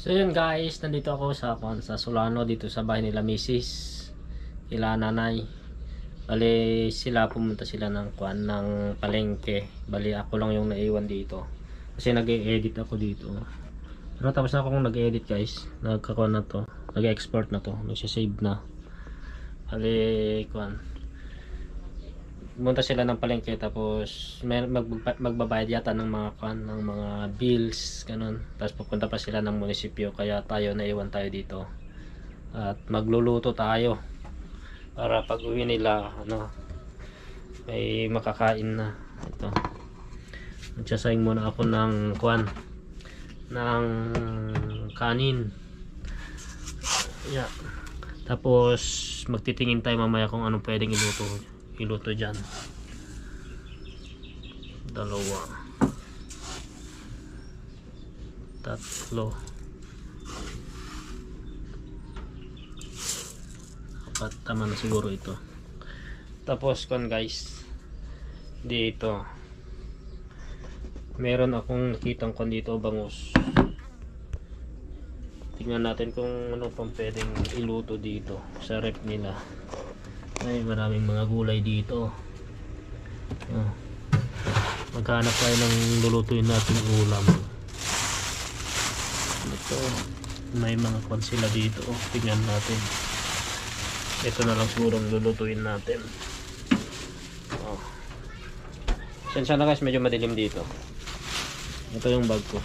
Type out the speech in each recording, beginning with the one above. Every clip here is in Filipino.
So yun guys, nandito ako sa kwan sa Solano dito sa bahay nila Mrs. Ila nanay. Bali sila pumunta sila ng kwan ng palengke. Bali ako lang yung naiwan dito. Kasi nag-e-edit ako dito. Pero tapos na akong nag-edit guys. Nagkakuan na to. Nag-export na to. Nagsisave na. Bali kwan. Pumunta sila ng palengke tapos may mag, magbabayad yata ng mga kwan ng mga bills ganun. Tapos pupunta pa sila ng munisipyo kaya tayo naiwan tayo dito. At magluluto tayo para pag uwi nila ano may makakain na ito. Magsasayang muna ako ng kwan ng kanin. Yeah. Tapos magtitingin tayo mamaya kung anong pwedeng iluto iluto dyan. Dalawa. Tatlo. Apat. Tama na siguro ito. Tapos kon guys. Dito. Meron akong nakitang kon dito bangus. Tingnan natin kung ano pang pwedeng iluto dito sa rep nila ay maraming mga gulay dito. Oh. maghanap tayo ng lulutuin natin ulam. Ito may mga kwan dito. Tingnan natin. Ito na lang siguro ang lulutuin natin. Oh. sensya na guys. Medyo madilim dito. Ito yung bag ko.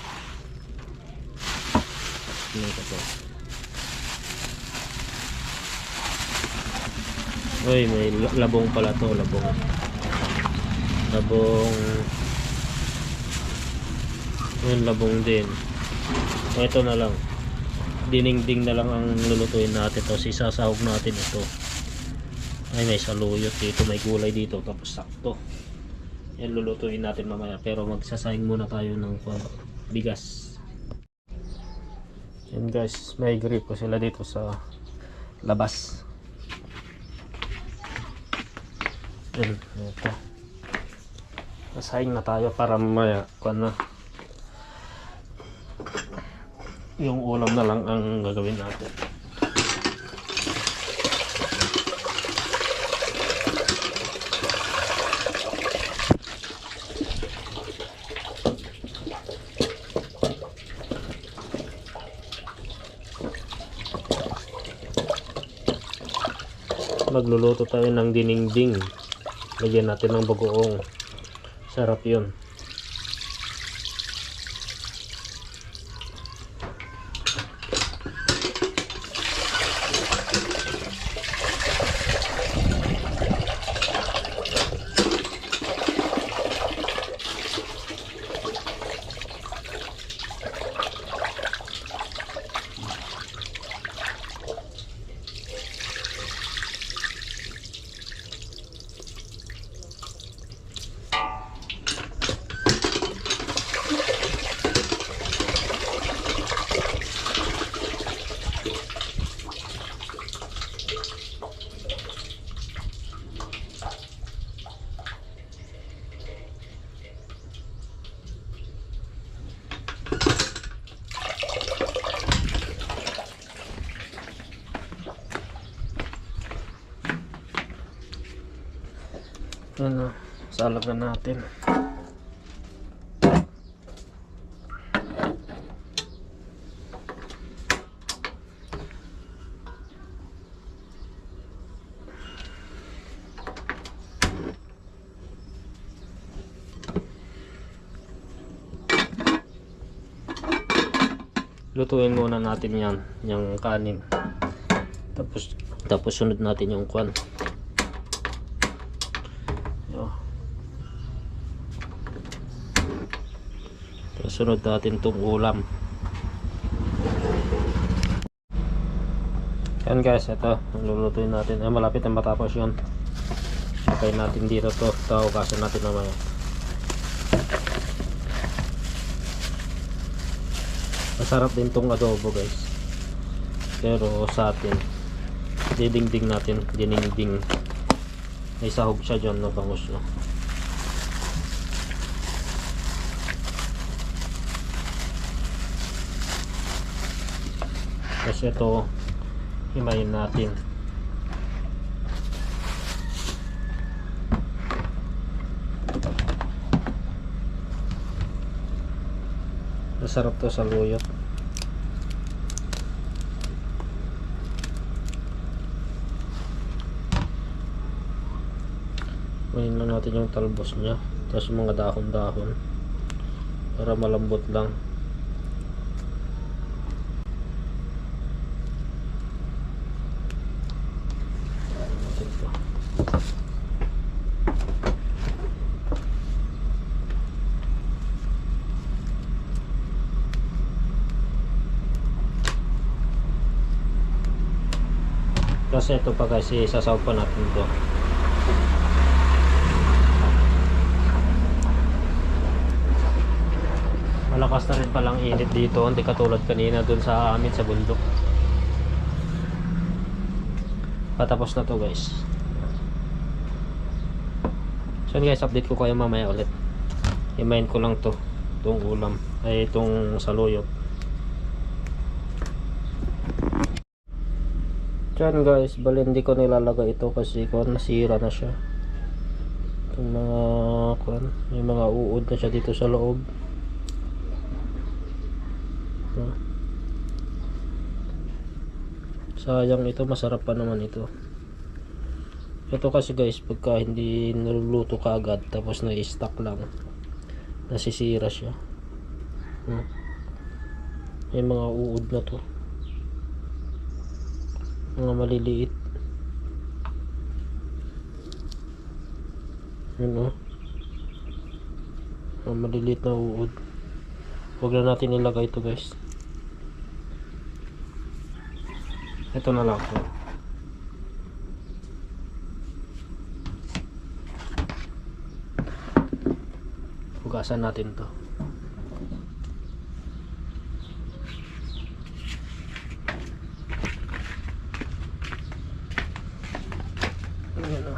Ito to Uy, may la- labong pala to, labong. Labong. Yun, labong din. Ito na lang. Dining-ding na lang ang lulutuin natin to. Sisasahog natin ito. Ay, may saluyot dito, may gulay dito, tapos sakto. Yan lulutuin natin mamaya. Pero magsasayang muna tayo ng bigas. Yan guys, may grip ko sila dito sa labas. Yun, ito. Nasahing na tayo para mamaya kuan na. Yung ulam na lang ang gagawin natin. Magluluto tayo ng diningding. Lagyan natin ng bagoong. Sarap yun. Ano, salag na natin. Lutuin muna natin yan, yung kanin. Tapos tapos sunod natin yung kwan. Sunod natin itong ulam. Yan guys, ito. Lulutuin natin. Ay, malapit na matapos yun. Okay natin dito to. Ito, kaso natin naman. Masarap din tong adobo guys. Pero sa atin, didingding natin. Diningding. May sahog siya dyan na bangus no. Tapos ito, himayin natin. Masarap to sa luyot. Ngayon lang natin yung talbos niya. Tapos mga dahon-dahon. Para malambot lang. Ayan natin to. Kasi ito pa guys, isasaw pa natin to. Malakas na rin palang init dito, hindi katulad kanina dun sa amin sa bundok. Patapos na to guys. So guys, update ko kayo mamaya ulit. Himayin ko lang to, itong ulam, ay itong saluyot. Diyan guys, bali hindi ko nilalagay ito kasi kung nasira na siya. Itong mga kuan, may mga uod na siya dito sa loob. No? Sayang ito, masarap pa naman ito. Ito kasi guys, pagka hindi niluluto ka agad tapos na-stack lang, nasisira siya. No? May mga uod na to mga maliliit. Yun o mga maliliit na uod. Huwag na natin ilagay ito guys. Ito na lang po. Hugasan natin to Ayan o.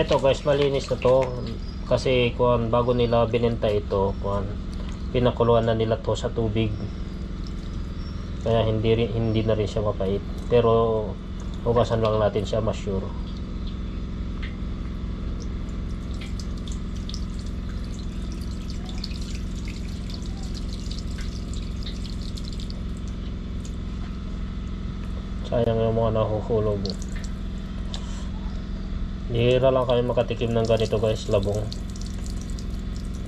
Eto guys, malinis na to. Kasi kuan bago nila binenta ito, kuan pinakuluan na nila to sa tubig. Kaya hindi rin, hindi na rin siya mapait. Pero hugasan lang natin siya mas sure. Sayang yung mga nahuhulog. Hihira lang kayo makatikim ng ganito guys, labong.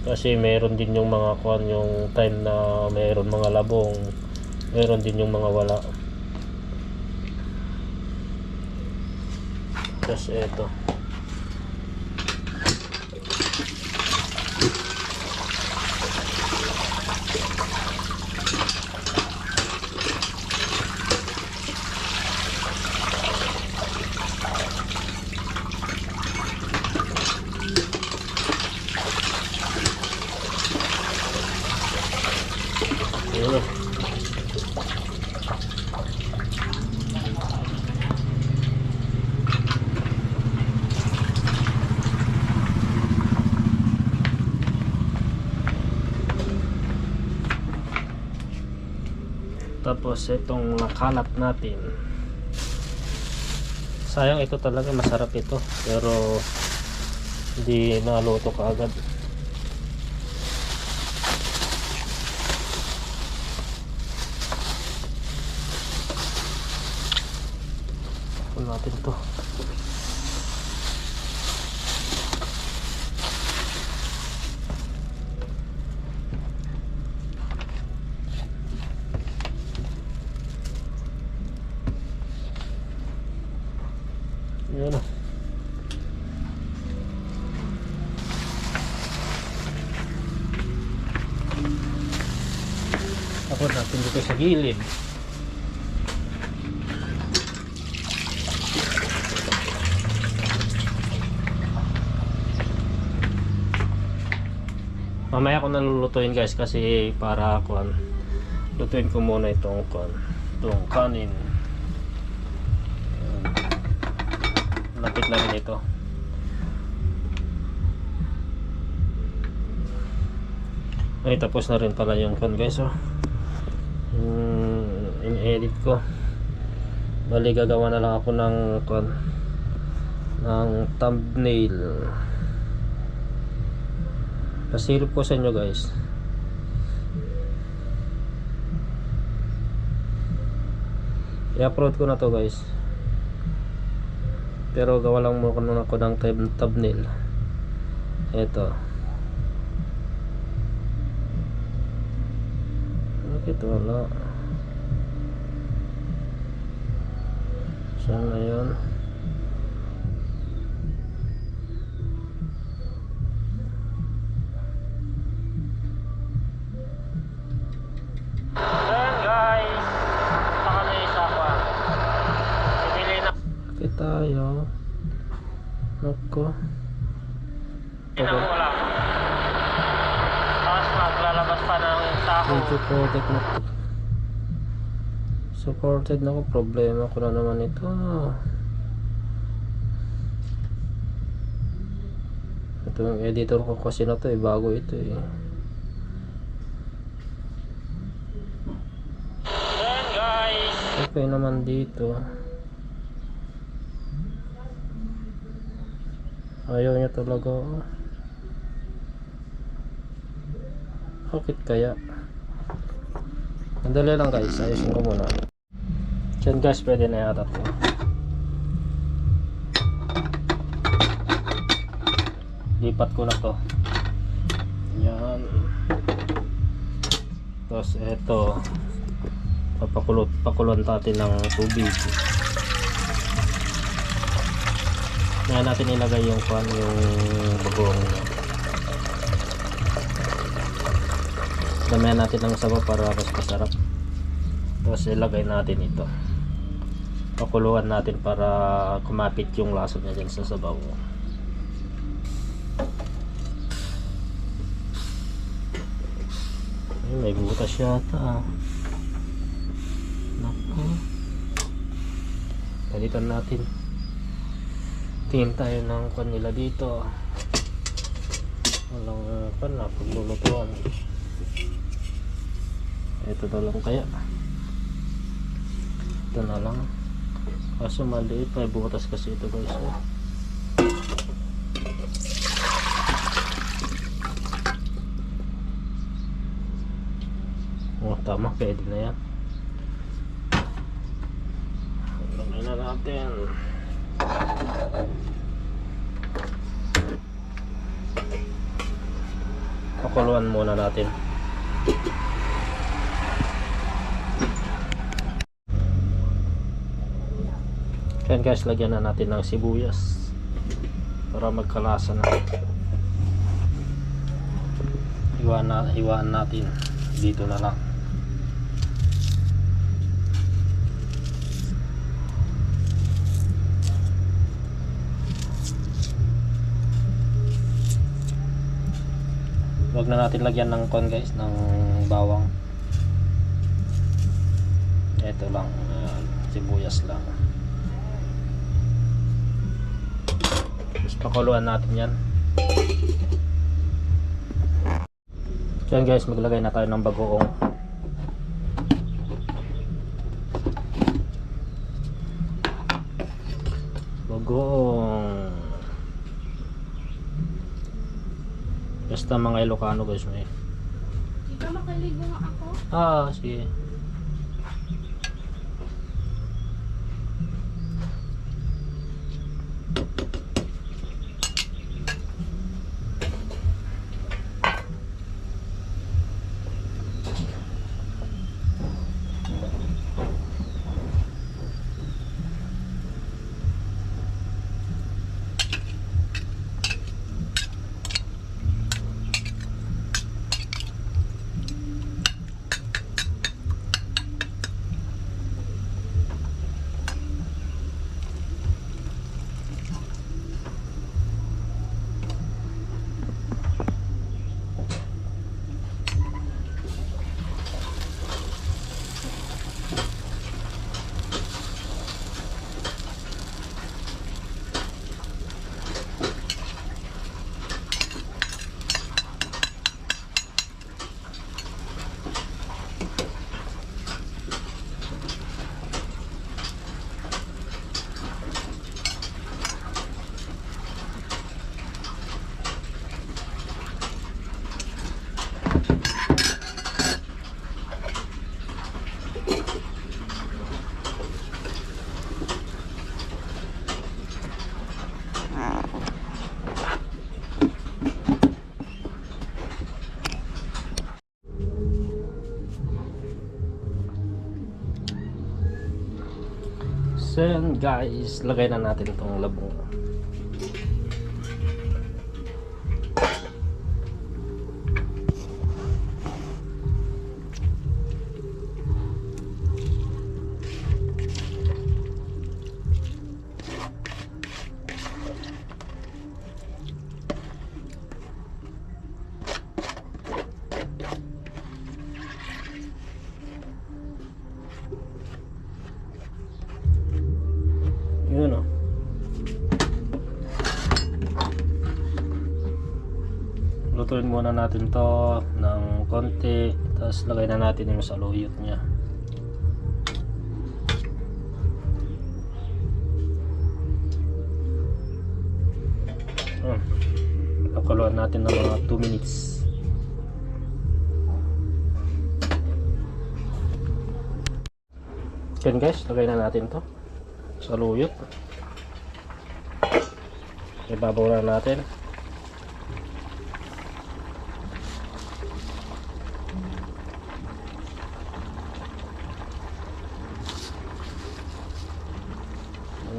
Kasi meron din yung mga kuan yung time na meron mga labong, meron din yung mga wala. Tapos eto. Yun. Tapos itong nakalat natin. Sayang ito talaga masarap ito pero hindi naluto kaagad. Tapon natin to. Yan na. Tapon natin dito sa gilid. Mamaya ko nalulutuin guys kasi para kuan Lutuin ko muna itong kan, itong kanin. Lapit na rin ito. Ay, tapos na rin pala yung kan guys, oh. Yung in-edit ko. Bali, gagawa na lang ako ng kan, ng thumbnail. Pasilip ko sa inyo guys. I-upload ko na to guys. Pero gawa lang muna ako ng thumb- thumbnail. Ito. Bakit wala? Saan na yun? Ayan guys, saka na isa pa. Pinili na. Bakit tayo? Nako. Ina mo lang. Tapos maglalabas pa ng taho. Medyo codec na to. Supported na ko. Problema ko na naman ito. Ito yung editor ko kasi na to eh. Bago ito eh. Okay naman dito. Ayaw niya talaga. Bakit kaya? Andali lang guys, ayusin ko muna. Diyan guys, pwede na yata to. Lipat ko na to. Yan. Tapos eto papakulot pakulon natin ng tubig ngayon natin ilagay yung kwan yung bagong damihan natin ng sabaw para mas masarap tapos ilagay natin ito pakuluan natin para kumapit yung laso niya dyan sa sabaw Ay, may butas yata ah. Naku. Palitan natin. Tingin tayo ng kanila dito. Walang pan na paglulutuan. Ito na lang kaya. Ito na lang. Kaso maliit. May butas kasi ito guys. Oh. Oh, tama. Pwede na yan. Lagay na natin. Pakuluan muna natin. Yan guys, lagyan na natin ng sibuyas para magkalasa na. Iwan na, iwan natin dito na lang. Huwag na natin lagyan ng kon guys, ng bawang. Ito lang, ayan, sibuyas lang. Tapos pakuluan natin yan. So yan guys, maglagay na tayo ng bagoong. Bagoong. Basta mga Ilocano guys may. Ba makaligo ako? Ah, sige. Guys, lagay na natin itong labong. Tapos lagay na natin yung saluyot niya. Hmm. Pakuluan natin ng mga 2 minutes. Yan guys, lagay na natin to saluyot ibabaw na natin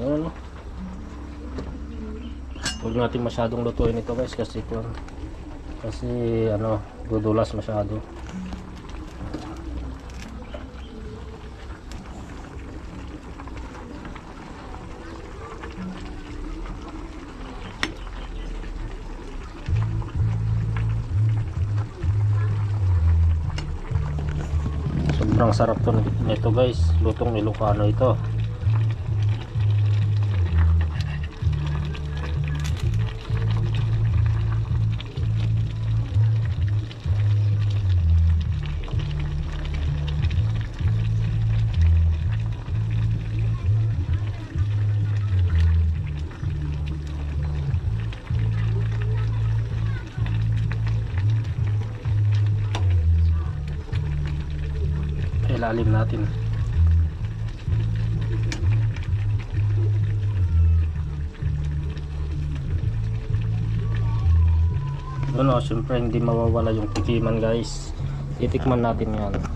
ano huwag natin masyadong lutuin ito guys kasi kung kasi ano dudulas masyado Sobrang sarap to nito guys. Lutong Ilocano ito. Ilalim natin. Ano, syempre hindi mawawala yung tikiman guys. Titikman natin yan.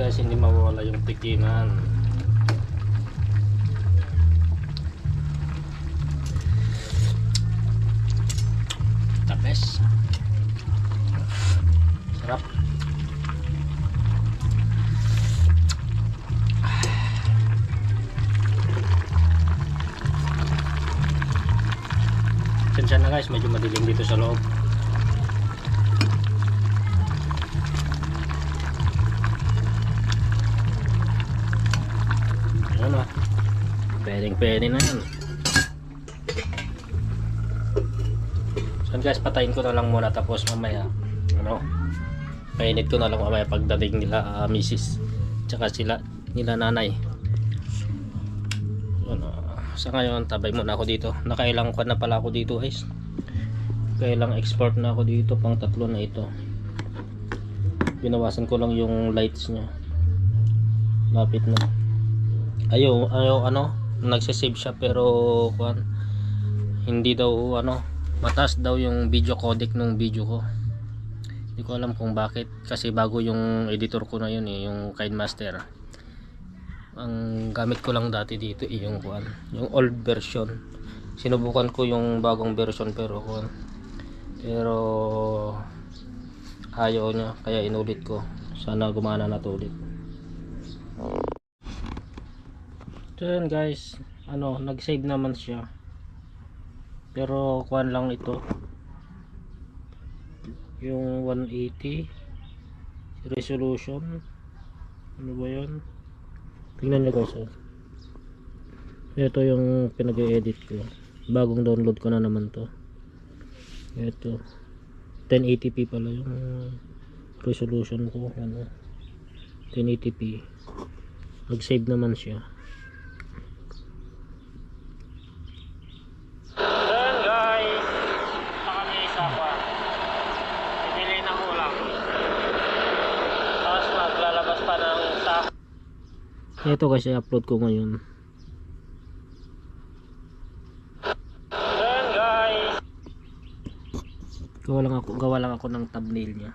Guys, hindi mawawala yung tikiman. Ayan o. Pwedeng pwede na yan. So guys, patayin ko na lang muna tapos mamaya, ano, painit ko na lang mamaya pagdating nila uh, misis. Tsaka sila, nila nanay. Ano, sa ngayon, tabay muna ako dito. Nakailang kwan na pala ako dito guys. Kailang export na ako dito pang tatlo na ito. Binawasan ko lang yung lights niya. Lapit na ayaw, ayaw ano, nagsasave siya pero kuan hindi daw ano, mataas daw yung video codec ng video ko. Hindi ko alam kung bakit kasi bago yung editor ko na yun eh, yung KineMaster. Ang gamit ko lang dati dito eh, yung kuan, yung old version. Sinubukan ko yung bagong version pero kuan pero ayaw niya kaya inulit ko. Sana gumana na to ulit. So yun guys, ano, nag-save naman siya. Pero kuan lang ito. Yung 180 resolution. Ano ba 'yon? Tingnan niyo guys. oh. Ito yung pinag-edit ko. Bagong download ko na naman to. Ito. 1080p pala yung resolution ko. Ano. 1080p. Nag-save naman siya. Ayan guys. Sa kami isa pa. Bibili ng ulam. Tapos Ito kasi upload ko ngayon. Guys. Gawa lang ako, gawa lang ako ng thumbnail niya.